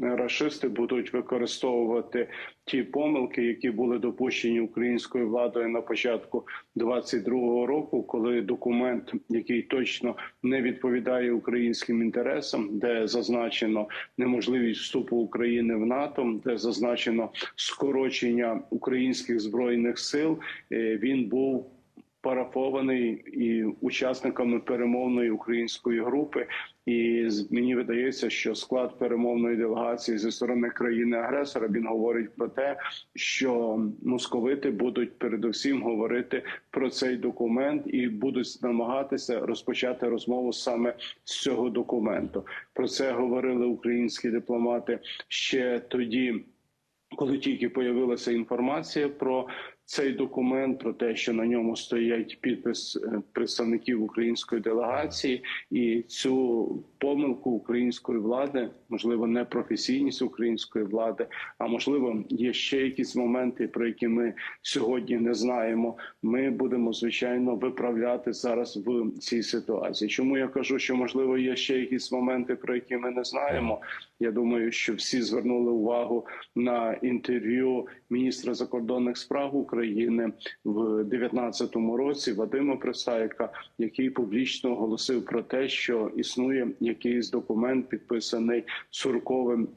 рашисти будуть використовувати ті помилки, які були допущені українською владою на початку 22-го року, коли документ, який точно не відповідає українським інтересам, де зазначено неможливість вступу України в НАТО, де зазначено скорочення українських збройних сил, е, він був парафований і учасниками перемовної української групи. І мені видається, що склад перемовної делегації зі сторони країни-агресора він говорить про те, що московити будуть передусім говорити про цей документ і будуть намагатися розпочати розмову саме з цього документу. Про це говорили українські дипломати ще тоді коли тільки появилася інформація про цей документ, про те, що на ньому стоять підпис е, представників української делегації, і цю помилку української влади, можливо, непрофесійність української влади, а можливо, є ще якісь моменти, про які ми сьогодні не знаємо. Ми будемо звичайно виправляти зараз в цій ситуації. Чому я кажу, що можливо є ще якісь моменти, про які ми не знаємо? Я думаю, що всі звернули увагу на інтерв'ю міністра закордонних справ України в 2019 році Вадима Присаєка, який публічно оголосив про те, що існує якийсь документ, підписаний Сурковим